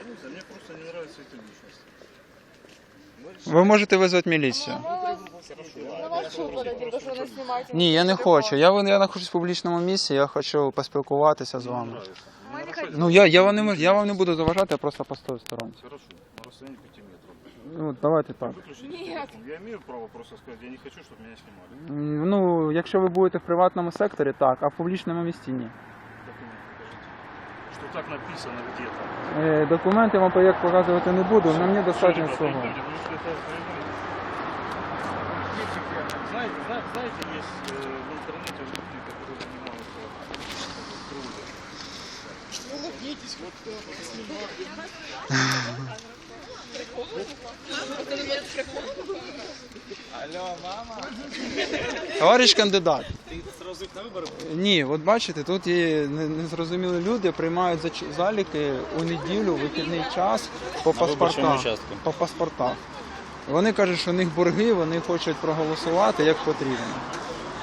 Я не знаю, мне просто не нравится эта личность. Ви можете визвати міліцію. На вас что подойдем, то, что вы снимаете? Ні, я не хочу. Я, вон- я знаходжусь в публічному місці, я хочу поспілкуватися з вами. Мы не хотим. Ну я, я, вам не, мож- я вам не буду заважати, я просто постою в сторонці. Хорошо, на расстоянии 5 метров. Ну, давайте так. Выключите Нет. телефон. Я имею право просто сказать, я не хочу, чтобы меня снимали. М, Ну, якщо ви будете в приватному секторі, так, а в публічному місці ні. Документ покажите. Что так написано где-то. Е, документи вам як показувати не буду, на мені достатньо Ребята, свого. люди, вы если это понимаете. Знаете, зна- знаете, есть э, в интернете люди, которые занимаются трудом. Товариш кандидат. Сразу на вибори? Ні, от бачите, тут є незрозумілі люди, приймають заліки у неділю, вихідний час по паспортах. По паспортах. Вони кажуть, що у них борги, вони хочуть проголосувати як потрібно.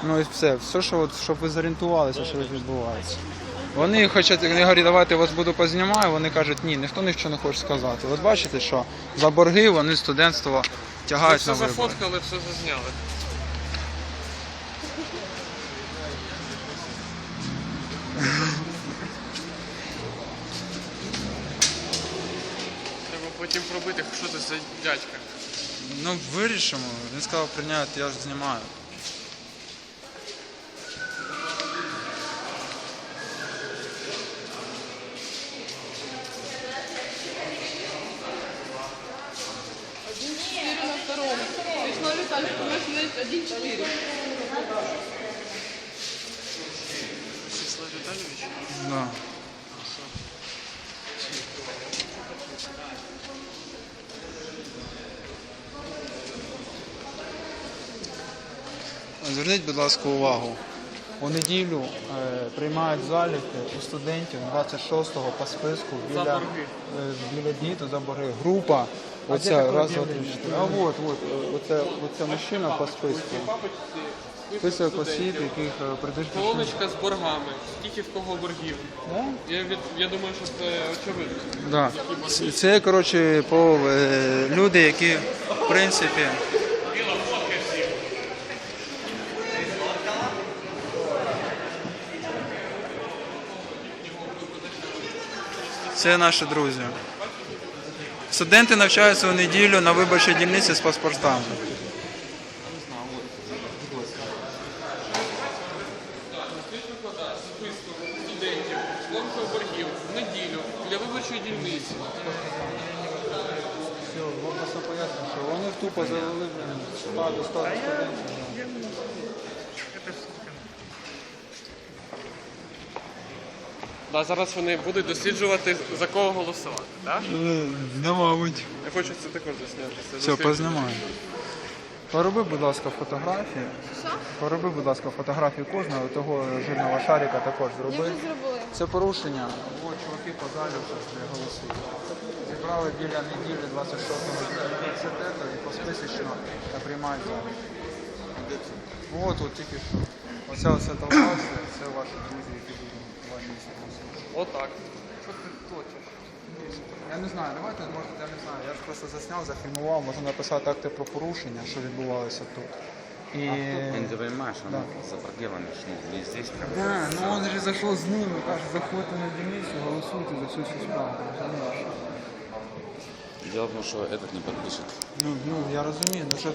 Ну і все, все, що от, щоб ви зорієнтувалися, що відбувається. Вони хочуть, вони говорять, давайте я вас буду познімаю. Вони кажуть, ні, ніхто нічого не хоче сказати. От бачите, що за борги вони студентство тягають Все на вибори. зафоткали, все зазняли. Потім пробити, що це за дядька. Ну, вирішимо. Він сказав прийняти, я ж знімаю. на втором. Весной летали, один четыре. Вячеслав Віталійович? Да. Зверніть, будь ласка, увагу. У неділю е, приймають заліки у студентів 26-го по списку біля, За борги. е, біля діту за борги. Група. Оця, раз, два, три, чотири. А от, от, е, оце, оце мужчина по списку. Список осіб, яких е, придуть. Колоночка з боргами. Скільки в кого боргів? Я, від, я думаю, що це очевидно. Да. Це- Це, коротше, по е, люди, які, в принципі. Це наші друзі. Студенти навчаються у неділю на виборчій дільниці з паспортами. Студентів, складного боргів в неділю для виборчої дільниці. Все, можна все пояснити, що вони тупо завели складу студентів. Да, зараз вони будуть досліджувати, за кого голосувати. Да? Не, мабуть. Я хочу це також засняти. Все, познімаю. Пороби, будь ласка, фотографії. Пороби, будь ласка, фотографії кожного, того жирного шарика також Я вже зробила. Це порушення. От чуваки по залі вже голосують. Зібрали біля неділі 26-го університету і посписочно приймають залі. От, от тільки що. Оця оця толпа, це, ваші друзі, які будуть два місяці. Отак. Що ти точиш? Я не знаю, давайте, може, я не знаю. Я ж просто засняв, зафільмував, можу написати акти про порушення, що відбувалося тут. І... Ты не понимаешь, оно за пределами, ну, не здесь прям. Да, ну он же зайшов з ними, каже, заходьте на дільницю, голосуйте за цю всю справу. Дело в том, что этот не подпишет. Ну, ну, я розумію, ну що